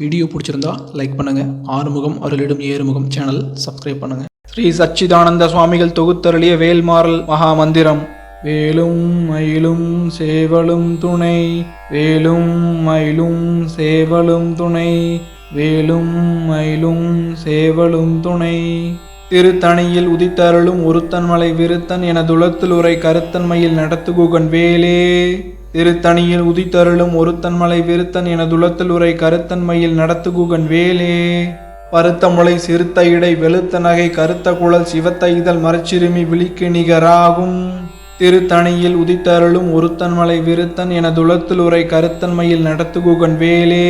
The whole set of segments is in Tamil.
வீடியோ பிடிச்சிருந்தா லைக் பண்ணுங்கள் ஆறுமுகம் அருளிடும் ஏறுமுகம் சேனல் சப்ஸ்கிரைப் பண்ணுங்கள் ஸ்ரீ சச்சிதானந்த சுவாமிகள் தொகுத்தருளிய வேல்மாறல் மகா மந்திரம் வேலும் மயிலும் சேவலும் துணை. வேலும் மயிலும் சேவலும் துணை. வேலும் மயிலும் சேவலும் துணை. திருத்தணியில் உதித்தருளும் ஒருத்தன்மலை விருத்தன் என துளத்தில் உரை கருத்தன்மையில் நடத்துகுகன் வேலே. திருத்தணியில் உதித்தருளும் ஒருத்தன்மலை விருத்தன் என துளத்தில் உரை கருத்தன்மையில் நடத்துகுகன் வேலே. பருத்த முளை சிறுத்த இடை வெளுத்த நகை கருத்த குழல் சிவத்த இதழ் மரச்சிறுமி விழிக்கு நிகராகும். திருத்தணியில் உதித்தருளும் ஒருத்தன்மலை விருத்தன் என துளத்தில் உரை கருத்தன்மையில் நடத்துகுகன் வேலே.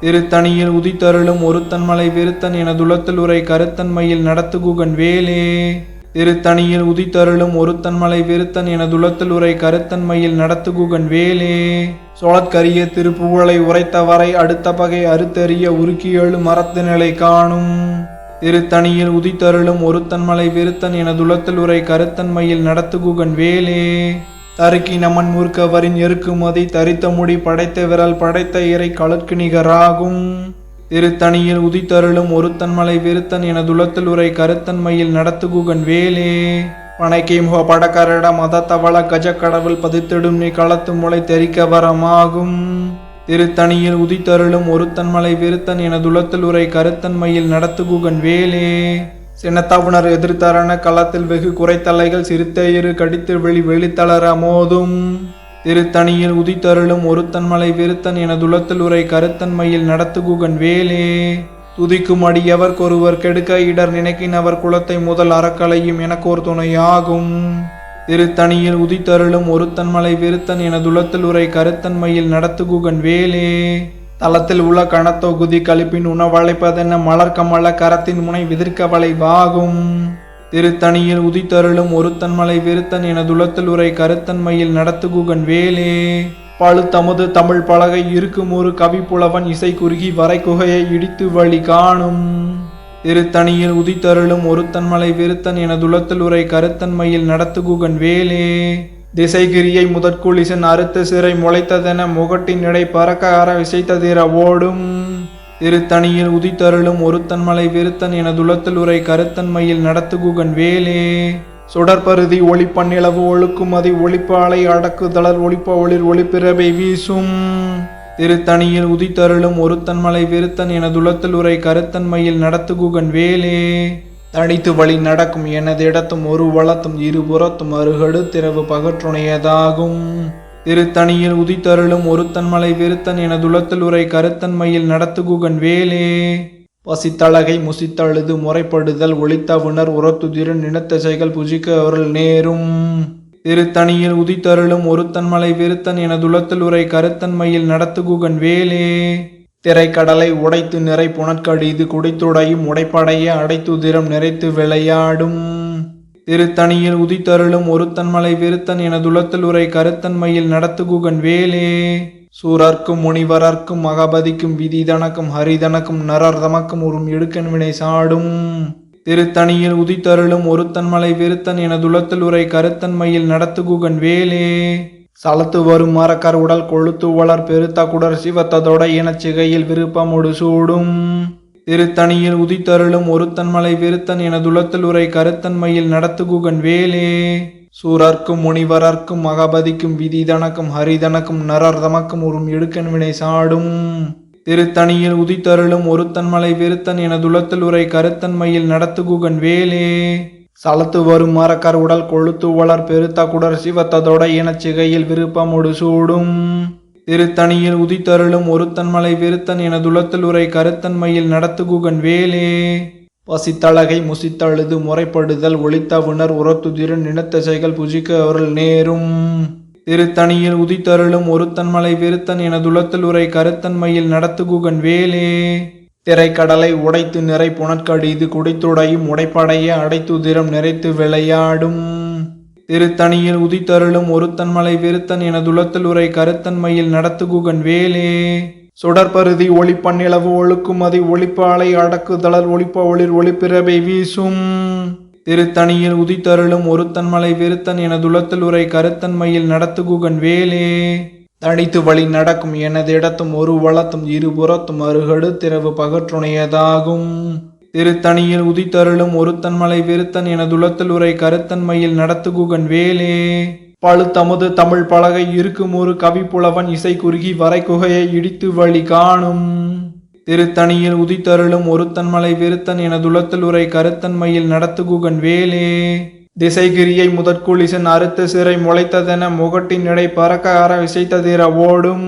திருத்தணியில் உதித்தருளும் ஒருத்தன்மலை விருத்தன் என துளத்தில் உரை கருத்தன்மையில் நடத்துகுகன் வேலே. திருத்தணியில் உதித்தருளும் ஒருத்தன்மலை விருத்தன் என துளத்தில் உரை கருத்தன்மையில் நடத்துகுகன் வேலே. சோழற்கரிய திருப்புகழை உரைத்தவரை அடுத்த பகை அறுத்தறிய உருக்கியெழு மரத்து நிலை காணும். திருத்தணியில் உதித்தருளும் ஒருத்தன்மலை விருத்தன் என துளத்தில் உரை கருத்தன்மையில் நடத்துகுகன் வேலே. தருக்கி நமன் முறுக்கவரின் எருக்குமதி தரித்த முடி படைத்த விரல் படைத்த இறை களற்கு நிகராகும். திருத்தணியில் உதித்தருளும் ஒருத்தன்மலை விருத்தன் என துளத்தில் உரை கருத்தன்மையில் நடத்துகுகன் வேலே. பனைக்கை முக படக்கரட மதத்தவள கஜக்கடவுள் பதித்திடும் நீ களத்து முளை தெரிக்க வரமாகும். திருத்தணியில் உதித்தருளும் ஒருத்தன்மலை விருத்தன் என துளத்தில் உரை கருத்தன்மையில் நடத்துகுகன் வேலே. சின்னத்தாவுணர் எதிர்த்தரண களத்தில் வெகு குறைத்தலைகள் சிறுத்தையிரு கடித்து வெளி வெளித்தளர மோதும். திருத்தணியில் உதித்தருளும் ஒருத்தன்மலை விருத்தன் என துளத்தில் உரை கருத்தன்மையில் நடத்துகுகன் வேலே. துதிக்கும் அடியவர்க்கொருவர் கெடுக்க இடர் நினைக்கினவர் குலத்தை முதல் அறக்கலையும் எனக்கோர் துணையாகும். திருத்தணியில் உதித்தருளும் ஒருத்தன்மலை விருத்தன் என துளத்தில் உரை கருத்தன்மையில் நடத்துகுகன் வேலே. தளத்தில் உள்ள கணத்தொகுதி கழிப்பின் உணவழைப்பதென மலர் கமல கரத்தின் முனை விதிர்க்க வளைவாகும் திருத்தணியில் உதித்தருளும் ஒருத்தன்மலை விருத்தன் என துளத்தில் உரை கருத்தன்மையில் நடத்துகுகன் வேலே. பழுத்தமுது தமிழ் பலகை இருக்கும் ஒரு கவிப்புலவன் இசை குறுகி வரை குகையை இடித்து வழி காணும். திருத்தணியில் உதித்தருளும் ஒருத்தன்மலை விருத்தன் என துளத்தில் உரை கருத்தன்மையில் நடத்துகுகன் வேலே. திசைகிரியை முதற்குளிசன் அறுத்த சிறை முளைத்ததென முகட்டின் இடை பறக்க அற விசைத்ததிர ஓடும். திருத்தணியில் உதித்தருளும் ஒருத்தன்மலை விருத்தன் என துளத்தில் உரை கருத்தன்மையில் நடத்துகுகன் வேலே. சுடற்பருதி ஒளிப்பண்ணிலவு ஒழுக்குமதி ஒளிப்பாலை அடக்குதளர் ஒளிப்ப ஒளிர் ஒளிப்பிறவை வீசும். திருத்தணியில் உதித்தருளும் ஒருத்தன்மலை விருத்தன் என துளத்தில் உரை கருத்தன்மையில் நடத்துகுகன் வேலே. தனித்து வழி நடக்கும் எனது இடத்தும் ஒரு வளத்தும் இருபுறத்தும் அருகடு திரவு பகற்றுணையதாகும். திருத்தணியில் உதித்தருளும் ஒருத்தன்மலை விருத்தன் என துளத்தில் உரை கருத்தன்மையில் நடத்துகுகன் வேலே. பசித்தழகை முசித்தழுது முறைப்படுதல் ஒளித்தவுணர் உரத்துதிரு நினத்தசைகள் புஜிக்க அவர்கள் நேரும். திருத்தணியில் உதித்தருளும் ஒருத்தன்மலை விருத்தன் என துளத்தில் உரை கருத்தன்மையில் நடத்துகுகன் வேலே. திரைக்கடலை உடைத்து நிறை புனற்கடிது குடித்துடையும் உடைப்படைய அடைத்துதிரம் நிறைத்து விளையாடும். திருத்தணியில் உதித்தருளும் ஒருத்தன்மலை விருத்தன் என துளத்தில் உரை கருத்தன்மையில் நடத்துகுகன் வேலே. சூரர்க்கும் முனிவரர்க்கும் மகபதிக்கும் விதிதனக்கும் ஹரிதனக்கும் நரர்தமக்கும் உறும் எடுக்கன் வினை சாடும். திருத்தணியில் உதித்தருளும் ஒருத்தன்மலை விருத்தன் என துளத்தில் உரை கருத்தன்மையில் நடத்துகுகன் வேலே. சலத்து வரும் மரக்கர் உடல் கொழுத்து வளர் பெருத்த குடர் சிவத்ததோட இனச்சிகையில் சிகையில் விருப்பமொடு சூடும். திருத்தணியில் உதித்தருளும் ஒருத்தன்மலை விருத்தன் என துளத்தில் உரை கருத்தன்மையில் நடத்துகுகன் வேலே. சூரர்க்கும் முனிவரர்க்கும் மகபதிக்கும் விதிதனக்கும் ஹரிதனக்கும் நரர்தமக்கும் உறும் இடுக்கன் வினை சாடும். திருத்தணியில் உதித்தருளும் ஒருத்தன்மலை விருத்தன் என துளத்தில் உரை கருத்தன்மையில் நடத்துகுகன் வேலே. சலத்து வரும் மரக்கர் உடல் கொழுத்து வளர் பெருத்த குடர் சிவத்ததோட இனச்சிகையில் சிகையில் விருப்பமொடு சூடும். திருத்தணியில் உதித்தருளும் ஒருத்தன்மலை விருத்தன் என துளத்தில் உரை கருத்தன்மையில் நடத்துகுகன் வேலே. பசித்தழகை முசித்தழுது முறைப்படுதல் ஒளித்தவுணர் உரத்துதிரு நினத்தசைகள் புஜிக்க அவர்கள் நேரும். திருத்தணியில் உதித்தருளும் ஒருத்தன்மலை விருத்தன் என துளத்தில் உரை கருத்தன்மையில் நடத்துகுகன் வேலே. திரைக்கடலை உடைத்து நிறை புனற்கடிது குடித்துடையும் உடைப்படைய அடைத்துதிரம் நிறைத்து விளையாடும். திருத்தணியில் உதித்தருளும் ஒருத்தன்மலை விருத்தன் என துளத்தில் உரை கருத்தன்மையில் நடத்துகுகன் வேலே. சுடற்பருதி ஒளிப்பண்ணிலவு ஒழுக்குமதி ஒளிப்பாலை அடக்குதளர் ஒளிப்ப ஒளிர் ஒளிப்பிறவை வீசும். திருத்தணியில் உதித்தருளும் ஒருத்தன்மலை விருத்தன் என துளத்தில் உரை கருத்தன்மையில் நடத்துகுகன் வேலே. தனித்து வழி நடக்கும் எனது இடத்தும் ஒரு வளத்தும் இருபுறத்தும் அருகடு திரவு பகற்றுணையதாகும். திருத்தணியில் உதித்தருளும் ஒருத்தன்மலை விருத்தன் என துளத்தில் உரை கருத்தன்மையில் நடத்துகுகன் வேலே. பழுத்தமுது தமிழ் பலகை இருக்கும் ஒரு கவிப்புலவன் இசை குறுகி வரைக்குகையை இடித்து வழி காணும். திருத்தணியில் உதித்தருளும் ஒருத்தன்மலை விருத்தன் என எனதுலத்தில் உரை கருத்தன்மையில் நடத்துகுகன் வேலே. திசைகிரியை முதற்குளிசன் அறுத்த சிறை முளைத்ததென முகட்டின் இடை பறக்க அற விசைத்ததிர ஓடும்.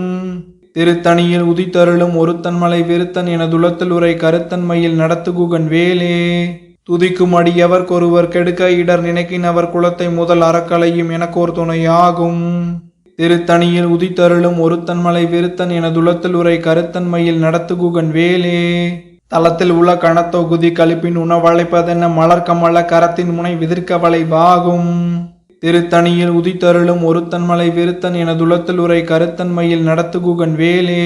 திருத்தணியில் உதித்தருளும் ஒருத்தன் மலை என துளத்தில் உரை கருத்தன்மையில் நடத்துகுகன் வேலே. துதிக்கும் அடியவர்க்கொருவர் கெடுக்க இடர் நினைக்கினவர் குலத்தை முதல் அறக்கலையும் எனக்கோர் துணையாகும். திருத்தணியில் உதித்தருளும் ஒருத்தன் மலை என துளத்தில் உரை கருத்தன்மையில் நடத்துகுகன் வேலே. தளத்தில் உள்ள கணத்தொகுதி கழிப்பின் உணவழைப்பதென மலர் கமல கரத்தின் முனை விதிர்க்க வளைவாகும் திருத்தணியில் உதித்தருளும் ஒருத்தன் மலை விருத்தன் எனதுலத்தில் உரை கருத்தன்மையில் நடத்துகுகன் வேலே.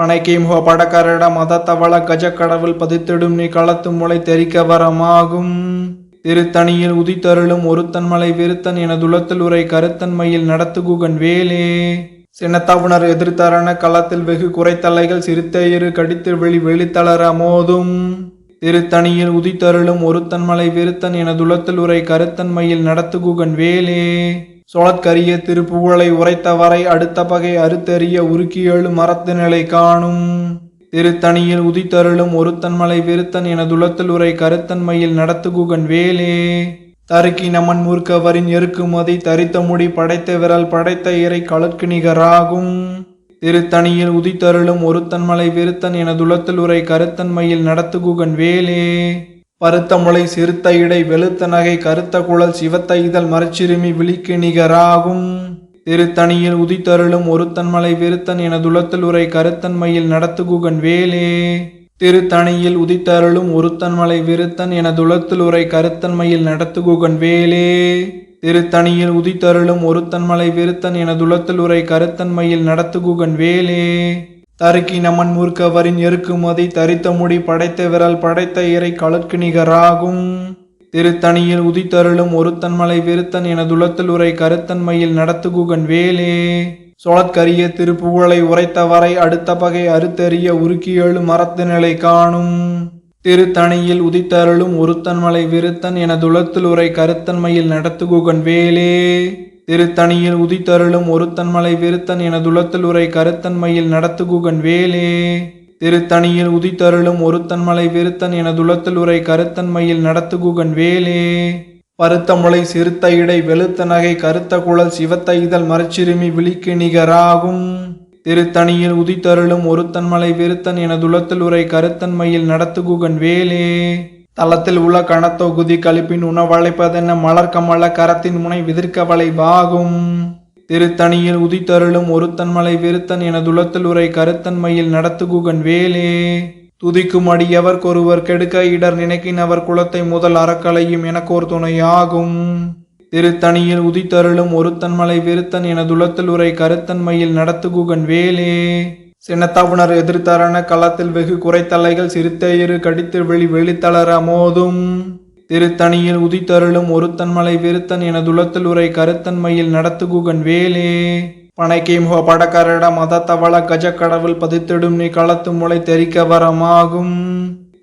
பனைக்கை முக படக்கரட மதத்தவள கஜக்கடவுள் பதித்திடும் நீ களத்து முளை தெரிக்க வரமாகும். திருத்தணியில் உதித்தருளும் ஒருத்தன்மலை விருத்தன் என துளத்தில் உரை கருத்தன்மையில் நடத்துகுகன் வேலே. சினத்தவுணர் எதிர்த்தரண களத்தில் வெகு குறைத்தலைகள் சிறுத்தையிரு கடித்து வெளி வெளித்தளர மோதும். திருத்தணியில் உதித்தருளும் ஒருத்தன்மலை விருத்தன் என துளத்தில் உரை கருத்தன்மையில் நடத்துகுகன் வேலே. சோழற்கரிய திருப்புகழை உரைத்தவரை அடுத்த பகை அறுத்தறிய உருக்கியழு மரத்து நிலை காணும். திருத்தணியில் உதித்தருளும் ஒருத்தன்மலை விருத்தன் என துளத்தில் உரை கருத்தன்மையில் நடத்துகுகன் வேலே. தருக்கி நமன் மூர்க்கவரின் எருக்குமதி தரித்த முடி படைத்த விரல் படைத்த இறை களற்கு நிகராகும். திருத்தணியில் உதித்தருளும் ஒருத்தன்மலை விருத்தன் என துளத்தில் உரை கருத்தன்மையில் நடத்துகுகன் வேலே. பருத்த முளை சிறுத்த இடை வெளுத்த நகை கருத்த குழல் சிவத்த இதழ் மரச்சிறுமி விழிக்கு நிகராகும். திருத்தணியில் உதித்தருளும் ஒருத்தன்மலை விருத்தன் என துளத்தில் உரை கருத்தன்மையில் நடத்துகுகன் வேலே. திருத்தணியில் உதித்தருளும் ஒருத்தன் மலை விருத்தன் எனதுலத்தில் உரை கருத்தன்மையில் நடத்துகுகன் வேலே. திருத்தணியில் உதித்தருளும் ஒருத்தன் மலை என துளத்தில் உரை கருத்தன்மையில் நடத்துகுகன் வேலே. தருக்கி நமன் மூர்க்கவரின் எருக்குமதி தரித்த முடி படைத்த விரல் படைத்த இறை களற்கு நிகராகும் திருத்தணியில் உதித்தருளும் ஒருத்தன்மலை விருத்தன் என துளத்தில் உரை கருத்தன்மையில் நடத்துகுகன் வேலே. சோழற்கரிய திருப்புகழை உரைத்தவரை அடுத்த பகை அறுத்தறிய உருக்கியெழு மரத்து நிலை காணும். திருத்தணியில் உதித்தருளும் ஒருத்தன் மலை விருத்தன் எனதுலத்தில் உரை கருத்தன்மையில் நடத்துகுகன் வேலே. திருத்தணியில் உதித்தருளும் ஒருத்தன் மலை விருத்தன் எனதுலத்தில் உரை கருத்தன்மையில் நடத்துகுகன் வேலே. திருத்தணியில் உதித்தருளும் ஒருத்தன்மலை விருத்தன் என துளத்தில் உரை கருத்தன்மையில் நடத்துகுகன் வேலே. பருத்த முளை சிறுத்த இடை வெளுத்த நகை கருத்த குழல் சிவத்த இதழ் மரச்சிறுமி விழிக்கு நிகராகும். திருத்தணியில் உதித்தருளும் ஒருத்தன் மலை விருத்தன் எனதுலத்தில் உரை கருத்தன்மையில் நடத்துகுகன் வேலே. தளத்தில் உள்ள கணத்தொகுதி கழிப்பின் உணவழைப்பதென்ன மலர் கமல கரத்தின் முனை விதிர்க்க வளைவாகும் திருத்தணியில் உதித்தருளும் ஒருத்தன் மலை விருத்தன் எனதுலத்தில் உரை கருத்தன்மையில் நடத்துகுகன் வேலே. துதிக்கும் அடியவர்க்கொருவர் கெடுக்க இடர் நினைக்கின் அவர் குலத்தை முதல் அறக்கலையும் எனக்கோர் துணையாகும். திருத்தணியில் உதித்தருளும் ஒருத்தன்மலை விருத்தன் என துளத்தில் உரை கருத்தன்மையில் நடத்துகுகன் வேலே. சினத்தவுணர் எதிர்த்தரண களத்தில் வெகு குறைத்தலைகள் சிறுத்தையிரு கடித்து வெளி வெளித்தளர மோதும். திருத்தணியில் உதித்தருளும் ஒருத்தன்மலை விருத்தன் என துளத்தில் உரை கருத்தன்மையில் நடத்துகுகன் வேலே. பனைக்கை முக படக்கரட மதத்தவள கஜக்கடவுள் பதித்திடும் நீ களத்து முளை தெரிக்க வரமாகும்.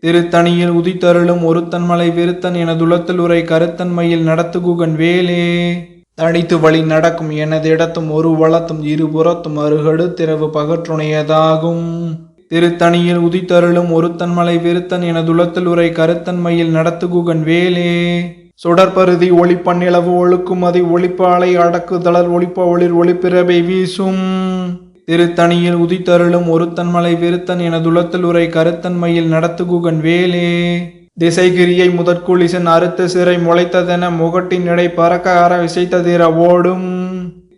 திருத்தணியில் உதித்தருளும் ஒருத்தன் மலை விருத்தன் எனதுலத்தில் உரை கருத்தன்மையில் நடத்துகுகன் வேலே. தனித்து வழி நடக்கும் எனதிடத்தும் ஒரு வளத்தும் இருபுறத்தும் அருகடுத்திரவு பகற்றுணையதாகும். திருத்தணியில் உதித்தருளும் ஒருத்தன் மலை விருத்தன் எனதுலத்தில் உரை கருத்தன்மையில் நடத்துகுகன் வேலே. சுடற்பருதி ஒளிப்பன்னிலவு ஒழுக்குமதி ஒளிப்பாலை அடக்குதளர் ஒளிப்ப ஒளிர் ஒளிப்பிறவை வீசும். திருத்தணியில் உதித்தருளும் ஒருத்தன்மலை விருத்தன் என எனதுலத்தில் உரை கருத்தன்மையில் நடத்துகுகன் வேலே. திசைகிரியை முதற்குளிசன் அறுத்த சிறை முளைத்ததென முகட்டின் இடை பறக்க அற விசைத்ததிர ஓடும்.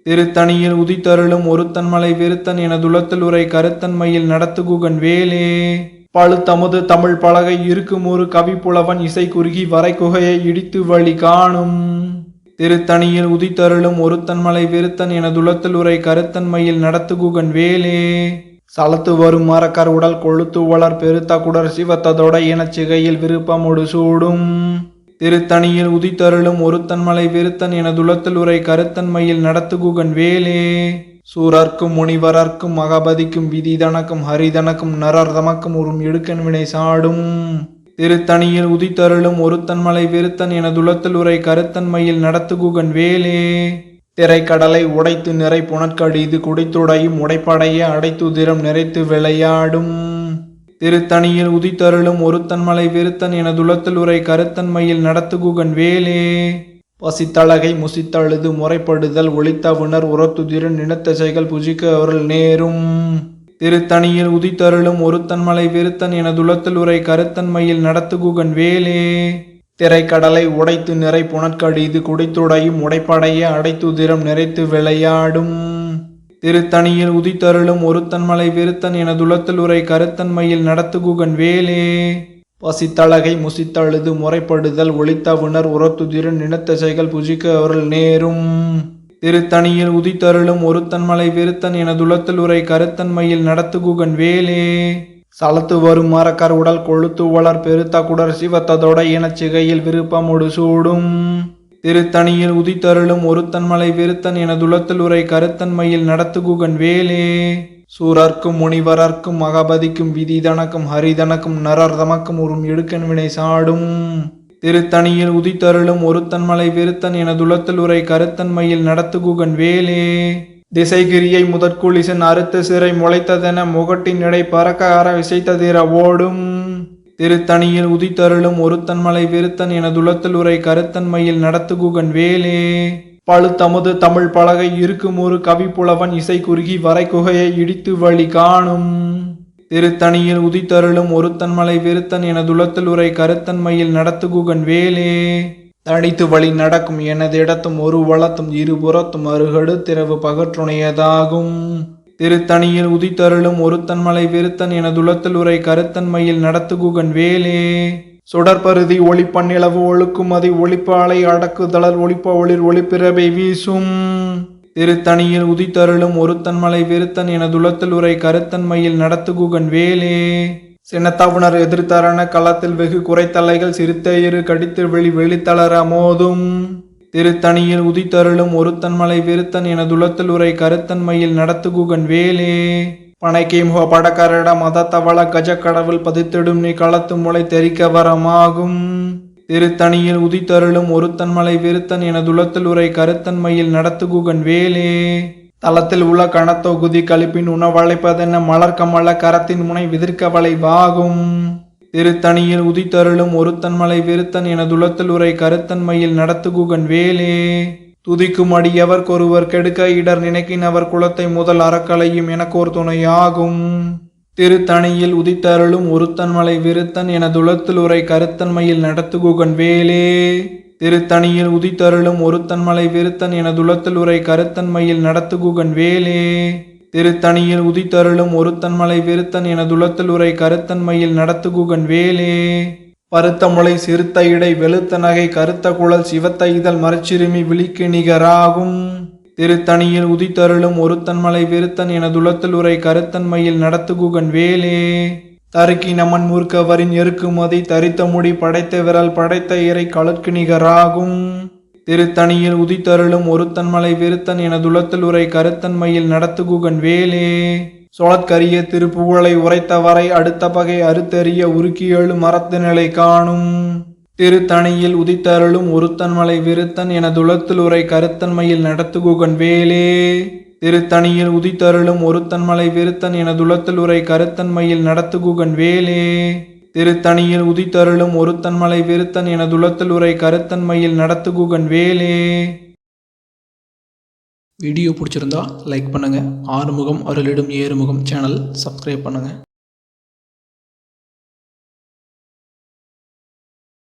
திருத்தணியில் உதித்தருளும் ஒருத்தன்மலை விருத்தன் என எனதுலத்தில் உரை கருத்தன்மையில் நடத்துகுகன் வேலே. பழுத்தமுது தமிழ் பலகை இருக்கும் ஒரு கவிப்புலவன் இசை குறுகி வரைக்குகையை இடித்து வழி காணும். திருத்தணியில் உதித்தருளும் ஒருத்தன் மலை விருத்தன் எனதுலத்தில் உரை கருத்தன்மையில் நடத்துகுகன் வேலே. சலத்து வரும் மரக்கர் உடல் கொழுத்து வளர் பெருத்த குடர் சிவத்ததொட இனச்சிகையில் விருப்பமோடு சூடும். திருத்தணியில் உதித்தருளும் ஒருத்தன் மலை விருத்தன் எனதுலத்தில் உரை கருத்தன்மையில் நடத்துகுகன் வேலே. சூரர்க்கும் முனிவரர்க்கும் மகபதிக்கும் விதிதனக்கும் ஹரிதனக்கும் நரர்தமக்கும் உறும் இடுக்கன் வினை சாடும். திருத்தணியில் உதித்தருளும் ஒருத்தன்மலை விருத்தன் என துளத்தில் உரை கருத்தன்மையில் நடத்துகுகன் வேலே. திரைக்கடலை உடைத்து நிறை புனற்கடிது குடித்துடையும் உடைப்படைய அடைத்துதிரம் நிறைத்து விளையாடும். திருத்தணியில் உதித்தருளும் ஒருத்தன்மலை விருத்தன் என துளத்தில் உரை கருத்தன்மையில் நடத்துகுகன் வேலே. பசித்தழகை முசித்தழுது முறைப்படுதல் ஒளித்தவுணர் உரத்துதிரன் நினத்தசைகள் புஜிக்க அவர்கள் நேரும். திருத்தணியில் உதித்தருளும் ஒருத்தன்மலை விருத்தன் என துளத்தில் உரை கருத்தன்மையில் நடத்துகுகன் வேலே. திரைக்கடலை உடைத்து நிறை புனற்கடிது குடித்துடையும் உடைப்படைய அடைத்துதிரம் நிறைத்து விளையாடும். திருத்தணியில் உதித்தருளும் ஒருத்தன்மலை விருத்தன் என துளத்தில் உரை கருத்தன்மையில் நடத்துகுகன் வேலே. பசித்தழகை முசித்தழுது முறைப்படுதல் ஒளித்தவுணர் உரத்துதிரன் நினத்தசைகள் புஜிக்க அவர்கள் நேரும். திருத்தணியில் உதித்தருளும் ஒருத்தன்மலை விருத்தன் என துளத்தில் உரை கருத்தன்மையில் நடத்துகுகன் வேலே. சலத்து வரும் மரக்கர் உடல் கொழுத்து வளர் பெருத்த குடர் சிவத்ததோட இனச்சிகையில் விருப்பமுடு சூடும். திருத்தணியில் உதித்தருளும் ஒருத்தன்மலை விருத்தன் என துளத்தில் உரை கருத்தன்மையில் நடத்துகுகன் வேலே. சூரர்க்கும் முனிவரர்க்கும் மகபதிக்கும் விதிதனக்கும் ஹரிதனக்கும் நரர்தமக்கும் உறும் இடுக்கன் வினை சாடும். திருத்தணியில் உதித்தருளும் ஒருத்தன்மலை விருத்தன் எனதுலத்தில் உரை கருத்தன்மையில் நடத்துகுகன் வேலே. திசைகிரியை முதற்குளிசன் அறுத்த சிறை முளைத்ததென முகட்டின் இடை பறக்கார விசைத்ததிர ஓடும். திருத்தணியில் உதித்தருளும் ஒருத்தன்மலை விருத்தன் எனதுலத்தில் உரை கருத்தன்மையில் நடத்துகுகன் வேலே. பழுத்தமுது தமிழ் பலகை இருக்கும் ஒரு கவிப்புலவன் இசை குறுகி வரை குகையை இடித்து வழி காணும். திருத்தணியில் உதித்தருளும் ஒருத்தன்மலை விருத்தன் என துளத்தில் உரை கருத்தன்மையில் நடத்துகுகன் வேலே. தனித்து வழி நடக்கும் எனது இடத்தும் ஒரு வளத்தும் இருபுறத்தும் அருகடு திரவு பகற்றுணையதாகும். திருத்தணியில் உதித்தருளும் ஒருத்தன்மலை விருத்தன் என துளத்தில் உரை கருத்தன்மையில் நடத்துகுகன் வேலே. சுடற்பருதி ஒளிப்பன்னிலவு ஒழுக்குமதி ஒளிப்பாலை அடக்குதளர் ஒளிப்ப ஒளிர் ஒளிப்பிறவை வீசும். திருத்தணியில் உதித்தருளும் ஒருத்தன்மலை விருத்தன் என துளத்தில் உரை கருத்தன்மையில் நடத்துகுகன் வேலே. சின்னத்தாவுணர் எதிர்த்தரண களத்தில் வெகு குறைத்தலைகள் சிறுத்தையிரு கடித்து வெளி வெளித்தளர மோதும். திருத்தணியில் உதித்தருளும் ஒருத்தன்மலை விருத்தன் என துளத்தில் உரை கருத்தன்மையில் நடத்துகுகன் வேலே. பனைக்கை முக படக்கரட மதத்தவள கஜக்கடவுள் பதித்திடும் நீ களத்து முளை தெரிக்க வரமாகும். திருத்தணியில் உதித்தருளும் ஒருத்தன்மலை விருத்தன் என துளத்தில் உரை கருத்தன்மையில் நடத்துகுகன் வேலே. தளத்தில் உள்ள கணத்தொகுதி கழிப்பின் உணவழைப்பதென மலர் கமல கரத்தின் முனை விதிர்க்க வளைவாகும் திருத்தணியில் உதித்தருளும் ஒருத்தன்மலை விருத்தன் என துளத்தில் உரை கருத்தன்மையில் நடத்துகுகன் வேலே. துதிக்கும் அடியவர்க்கொருவர் கெடுக்க இடர் நினைக்கின் அவர் குலத்தை முதல் அறக்கலையும் எனக்கோர் துணையாகும். திருத்தணியில் உதித்தருளும் ஒருத்தன்மலை விருத்தன் என உரை கருத்தன்மையில் நடத்துகுகன் வேலே. திருத்தணியில் உதித்தருளும் ஒருத்தன்மலை விருத்தன் என உரை கருத்தன்மையில் நடத்துகுகன் வேலே. திருத்தணியில் உதித்தருளும் ஒருத்தன்மலை விருத்தன் என உரை கருத்தன்மையில் நடத்துகுகன் வேலே. பருத்த முளை சிறுத்த இடை வெளுத்த நகை கருத்த குழல் சிவத்த இதழ் மரச்சிறுமி விழிக்கு நிகராகும். திருத்தணியில் உதித்தருளும் ஒருத்தன்மலை விருத்தன் என துளத்தில் உரை கருத்தன்மையில் நடத்துகுகன் வேலே. தருக்கி நமன் மூர்க்கவரின் எருக்குமதி தரித்த முடி படைத்த விரல் படைத்த இறை களற்கு திருத்தணியில் உதித்தருளும் ஒருத்தன்மலை விருத்தன் என துளத்தில் உரை கருத்தன்மையில் நடத்துகுகன் வேலே. சொலற்கரிய திருப்புகழை உரைத்தவரை அடுத்த பகை அறுத்தறிய உருக்கியேழு மரத்து நிலை காணும். திருத்தணியில் உதித்தருளும் ஒருத்தன்மலை விருத்தன் என துளத்தில் உரை கருத்தன்மையில் நடத்துகுகன் வேலே. திருத்தணியில் உதித்தருளும் ஒருத்தன்மலை விருத்தன் என துளத்தில் உரை கருத்தன்மையில் நடத்துகுகன் வேலே. திருத்தணியில் உதித்தருளும் ஒருத்தன்மலை விருத்தன் என துளத்தில் உரை கருத்தன்மையில் நடத்துகுகன் வேலே. வீடியோ பிடிச்சிருந்தா லைக் பண்ணுங்கள் ஆறுமுகம் அருளிடும் ஏறுமுகம் சேனல் சப்ஸ்கிரைப் பண்ணுங்கள்